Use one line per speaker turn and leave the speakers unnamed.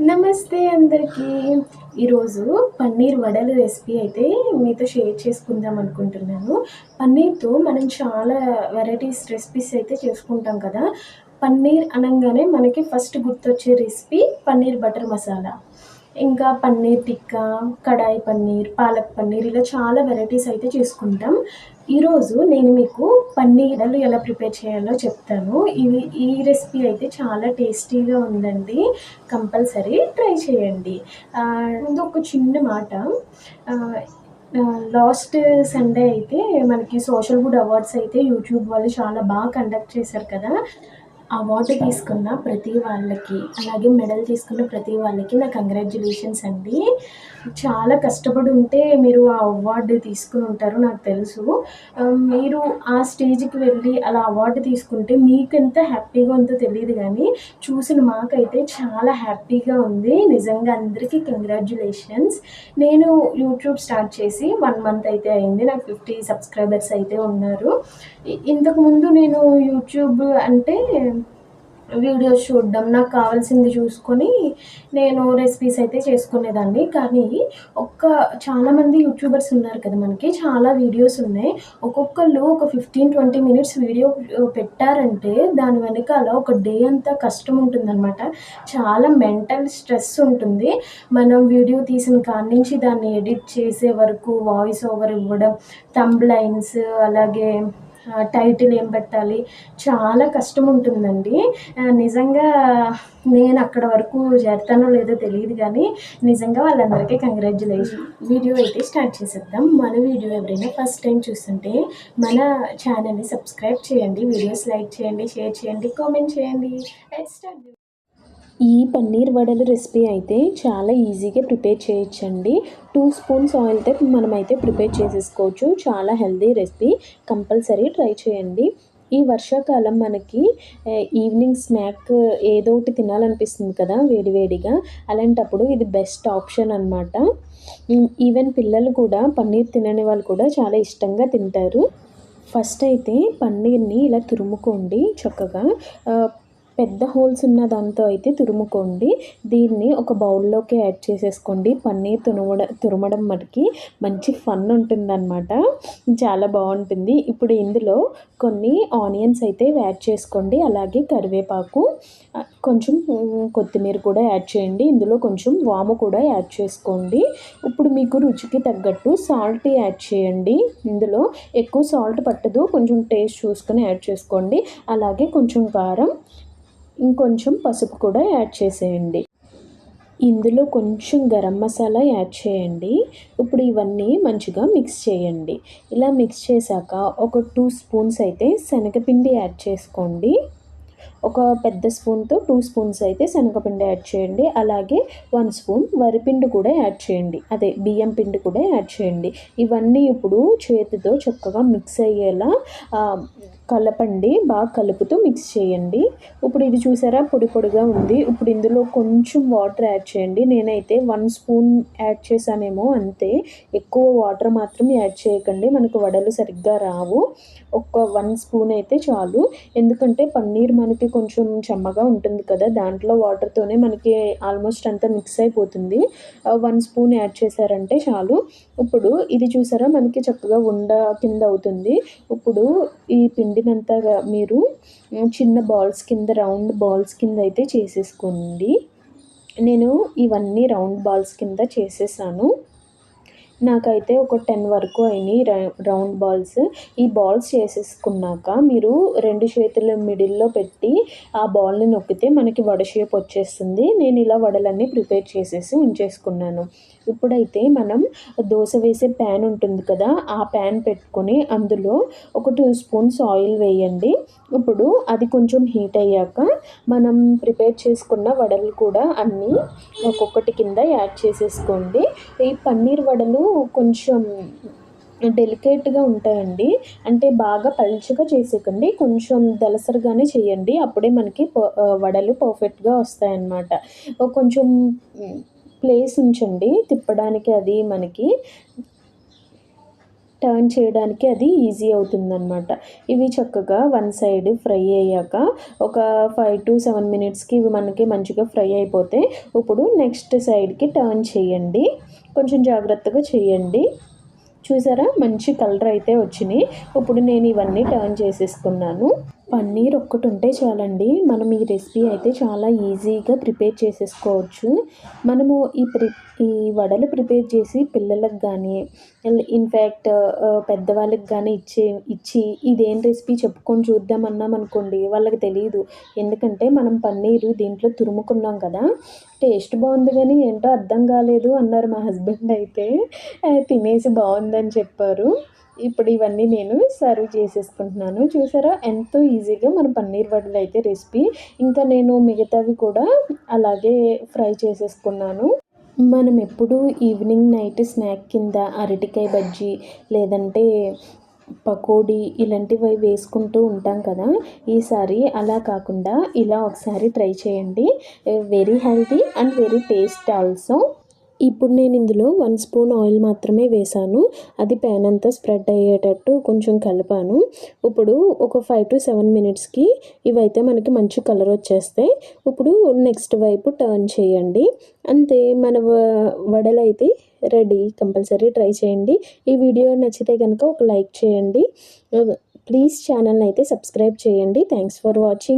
నమస్తే అందరికీ. ఈరోజు పన్నీర్ వడల రెసిపీ అయితే మీతో షేర్ చేసుకుందాం అనుకుంటున్నాను. పన్నీర్తో మనం చాలా వెరైటీస్ రెసిపీస్ అయితే చేసుకుంటాం కదా. పన్నీర్ అనగానే మనకి ఫస్ట్ గుర్తొచ్చే రెసిపీ పన్నీర్ బటర్ మసాలా. ఇంకా పన్నీర్ టిక్కా కడాయి పన్నీర్ పాలక్ పన్నీర్ ఇలా చాలా వెరైటీస్ అయితే చేసుకుంటాం. ఈరోజు నేను మీకు పన్నీరలు ఎలా ప్రిపేర్ చేయాలో చెప్తాను. ఇవి ఈ రెసిపీ అయితే చాలా టేస్టీగా ఉందండి. కంపల్సరీ ట్రై చేయండి. ముందు ఒక చిన్న మాట. లాస్ట్ సండే అయితే మనకి సోషల్ గుడ్ అవార్డ్స్ అయితే యూట్యూబ్ వాళ్ళు చాలా బాగా కండక్ట్ చేశారు కదా. అవార్డు తీసుకున్న ప్రతి వాళ్ళకి అలాగే మెడల్ తీసుకున్న ప్రతి వాళ్ళకి నా కంగ్రాచ్యులేషన్స్ అండి. చాలా కష్టపడి ఉంటే మీరు ఆ అవార్డు తీసుకుని ఉంటారు నాకు తెలుసు. మీరు ఆ స్టేజ్కి వెళ్ళి అలా అవార్డు తీసుకుంటే మీకు ఎంత హ్యాపీగా ఉందో తెలియదు కానీ చూసిన మాకైతే చాలా హ్యాపీగా ఉంది. నిజంగా అందరికీ కంగ్రాచ్యులేషన్స్ నేను యూట్యూబ్ స్టార్ట్ చేసి వన్ మంత్ అయితే అయింది. నాకు ఫిఫ్టీ సబ్స్క్రైబర్స్ అయితే ఉన్నారు. ఇంతకుముందు నేను యూట్యూబ్ అంటే వీడియోస్ చూడడం నాకు కావాల్సింది చూసుకొని నేను రెసిపీస్ అయితే చేసుకునేదాన్ని. కానీ ఒక్క చాలామంది యూట్యూబర్స్ ఉన్నారు కదా మనకి చాలా వీడియోస్ ఉన్నాయి. ఒక్కొక్కళ్ళు ఒక ఫిఫ్టీన్ ట్వంటీ మినిట్స్ వీడియో పెట్టారంటే దాని వెనకాల ఒక డే అంతా కష్టం ఉంటుందన్నమాట. చాలా మెంటల్ స్ట్రెస్ ఉంటుంది. మనం వీడియో తీసిన కాడి నుంచి దాన్ని ఎడిట్ చేసే వరకు వాయిస్ ఓవర్ ఇవ్వడం థంబ్ లైన్స్ అలాగే టైటిల్ ఏం పెట్టాలి? చాలా కష్టం ఉంటుందండి. నిజంగా నేను అక్కడ వరకు చేస్తానో లేదో తెలియదు కానీ నిజంగా వాళ్ళందరికీ కంగ్రాచులేషన్ వీడియో అయితే స్టార్ట్ చేసేద్దాం. మన వీడియో ఎవరైనా ఫస్ట్ టైం చూస్తుంటే మన ఛానల్ని సబ్స్క్రైబ్ చేయండి వీడియోస్ లైక్ చేయండి షేర్ చేయండి కామెంట్ చేయండి. ఈ పన్నీర్ వడలు రెసిపీ అయితే చాలా ఈజీగా ప్రిపేర్ చేయొచ్చండి. టూ స్పూన్స్ ఆయిల్తో మనమైతే ప్రిపేర్ చేసేసుకోవచ్చు. చాలా హెల్దీ రెసిపీ. కంపల్సరీ ట్రై చేయండి. ఈ వర్షాకాలం మనకి ఈవినింగ్ స్నాక్ ఏదో ఒకటి తినాలనిపిస్తుంది కదా వేడివేడిగా అలాంటప్పుడు ఇది బెస్ట్ ఆప్షన్ అనమాట ఈవెన్ పిల్లలు కూడా పన్నీర్ తినని వాళ్ళు కూడా చాలా ఇష్టంగా తింటారు. ఫస్ట్ అయితే పన్నీర్ని ఇలా తురుముకోండి చక్కగా. పెద్ద హోల్స్ ఉన్న దాంతో అయితే తురుముకోండి. దీన్ని ఒక బౌల్లోకి యాడ్ చేసేసుకోండి. పన్నీర్ తురుమడ తురమడం మనకి మంచి ఫన్ ఉంటుందన్నమాట. చాలా బాగుంటుంది. ఇప్పుడు ఇందులో కొన్ని ఆనియన్స్ అయితే యాడ్ చేసుకోండి. అలాగే కరివేపాకు కొంచెం కొత్తిమీర కూడా యాడ్ చేయండి. ఇందులో కొంచెం వాము కూడా యాడ్ చేసుకోండి. ఇప్పుడు మీకు రుచికి తగ్గట్టు సాల్ట్ యాడ్ చేయండి. ఇందులో ఎక్కువ సాల్ట్ పట్టదు. కొంచెం టేస్ట్ చూసుకొని యాడ్ చేసుకోండి. అలాగే కొంచెం కారం ఇంకొంచెం పసుపు కూడా యాడ్ చేసేయండి. ఇందులో కొంచెం గరం మసాలా యాడ్ చేయండి. ఇప్పుడు ఇవన్నీ మంచిగా మిక్స్ చేయండి. ఇలా మిక్స్ చేశాక ఒక టూ స్పూన్స్ అయితే శనగపిండి యాడ్ చేసుకోండి. ఒక పెద్ద స్పూన్తో టూ స్పూన్స్ అయితే శనగపిండి యాడ్ చేయండి. అలాగే వన్ స్పూన్ వరిపిండి కూడా యాడ్ చేయండి. అదే బియ్యం పిండి కూడా యాడ్ చేయండి. ఇవన్నీ ఇప్పుడు చేతితో చక్కగా మిక్స్ అయ్యేలా కలపండి. బాగా కలుపుతూ మిక్స్ చేయండి. ఇప్పుడు ఇది చూసారా? పొడి పొడిగా ఉంది. ఇప్పుడు ఇందులో కొంచెం వాటర్ యాడ్ చేయండి. నేనైతే వన్ స్పూన్ యాడ్ చేశానేమో అంతే. ఎక్కువ వాటర్ మాత్రం యాడ్ చేయకండి. మనకు వడలు సరిగ్గా రావు. ఒక వన్ స్పూన్ అయితే చాలు. ఎందుకంటే పన్నీర్ మనకి కొంచెం చెమ్మగా ఉంటుంది కదా దాంట్లో వాటర్తోనే మనకి ఆల్మోస్ట్ అంతా మిక్స్ అయిపోతుంది. వన్ స్పూన్ యాడ్ చేశారంటే చాలు. ఇప్పుడు ఇది చూసారా మనకి చక్కగా ఉండ కింద అవుతుంది. ఇప్పుడు ఈ పిండినంతా మీరు చిన్న బాల్స్ కింద రౌండ్ బాల్స్ కింద అయితే చేసేసుకోండి. నేను ఇవన్నీ రౌండ్ బాల్స్ కింద చేసేసాను. నాకైతే ఒక టెన్ వరకు అయినాయి రౌ- రౌండ్ బాల్స్. ఈ బాల్స్ చేసేసుకున్నాక మీరు రెండు చేతుల మిడిల్లో పెట్టి ఆ బాల్ని నొక్కితే మనకి వడ షేప్ వచ్చేస్తుంది. నేను ఇలా వడలన్నీ ప్రిపేర్ చేసేసి ఉంచేసుకున్నాను. ఇప్పుడైతే మనం దోశ వేసే ప్యాన్ ఉంటుంది కదా ఆ ప్యాన్ పెట్టుకొని అందులో ఒక టూ స్పూన్స్ ఆయిల్ వేయండి. ఇప్పుడు అది కొంచెం హీట్ అయ్యాక మనం ప్రిపేర్ చేసుకున్న వడలు కూడా అన్నీ ఒక్కొక్కటి కింద యాడ్ చేసేసుకోండి. ఈ పన్నీర్ వడలు కొంచెం డెలికేట్గా ఉంటాయండి. అంటే బాగా పలుచగా చేసేకండి. కొంచెం దలసరిగానే చేయండి. అప్పుడే మనకి ప- వడలు పర్ఫెక్ట్గా వస్తాయన్నమాట. కొంచెం ప్లేస్ ఉంచండి. తిప్పడానికి అది మనకి టర్న్ చేయడానికి అది ఈజీ అవుతుందన్నమాట. ఇవి చక్కగా వన్ సైడ్ ఫ్రై అయ్యాక ఒక ఫైవ్ టు సెవెన్ మినిట్స్కి ఇవి మనకి మంచిగా ఫ్రై అయిపోతే ఇప్పుడు నెక్స్ట్ సైడ్కి టర్న్ చేయండి. కొంచెం జాగ్రత్తగా చేయండి. చూసారా? మంచి కలర్ అయితే వచ్చినాయి. ఇప్పుడు నేను ఇవన్నీ టర్న్ చేసేసుకున్నాను. పన్నీర్ ఒక్కటి ఉంటే చాలండి. మనం ఈ రెసిపీ అయితే చాలా ఈజీగా ప్రిపేర్ చేసేసుకోవచ్చు. మనము ఈ ప్రి ఈ వడలు ప్రిపేర్ చేసి పిల్లలకు కానీ ఇన్ఫ్యాక్ట్ పెద్దవాళ్ళకి కానీ ఇచ్చే ఇచ్చి ఇదేం రెసిపీ చెప్పుకొని చూద్దామన్నాం అనుకోండి వాళ్ళకి తెలియదు ఎందుకంటే మనం పన్నీరు దీంట్లో తురుముకున్నాం కదా. టేస్ట్ బాగుంది కానీ ఏంటో అర్థం కాలేదు అన్నారు మా హస్బెండ్ అయితే. తినేసి బాగుందని చెప్పారు. ఇప్పుడు ఇవన్నీ నేను సర్వ్ చేసేసుకుంటున్నాను. చూసారా? ఎంతో ఈజీగా మన పన్నీర్ వడలు అయితే రెసిపీ. ఇంకా నేను మిగతావి కూడా అలాగే ఫ్రై చేసేసుకున్నాను. మనం ఎప్పుడు ఈవినింగ్ నైట్ స్నాక్ కింద అరటికాయ బజ్జీ లేదంటే పకోడీ ఇలాంటివి వేసుకుంటూ ఉంటాం కదా? ఈసారి అలా కాకుండా ఇలా ఒకసారి ట్రై చేయండి. Very healthy and very taste also. ఇప్పుడు నేను ఇందులో వన్ స్పూన్ ఆయిల్ మాత్రమే వేసాను అది ప్యాన్ అంతా స్ప్రెడ్ అయ్యేటట్టు కొంచెం కలిపాను. ఇప్పుడు ఒక ఫైవ్ టు సెవెన్ మినిట్స్కి ఇవైతే మనకి మంచి కలర్ వచ్చేస్తాయి ఇప్పుడు నెక్స్ట్ వైపు టర్న్ చేయండి. అంతే మన వడలైతే రెడీ కంపల్సరీ ట్రై చేయండి. ఈ వీడియో నచ్చితే కనుక ఒక లైక్ చేయండి. ప్లీజ్ ఛానల్ని అయితే సబ్స్క్రైబ్ చేయండి. Thanks for watching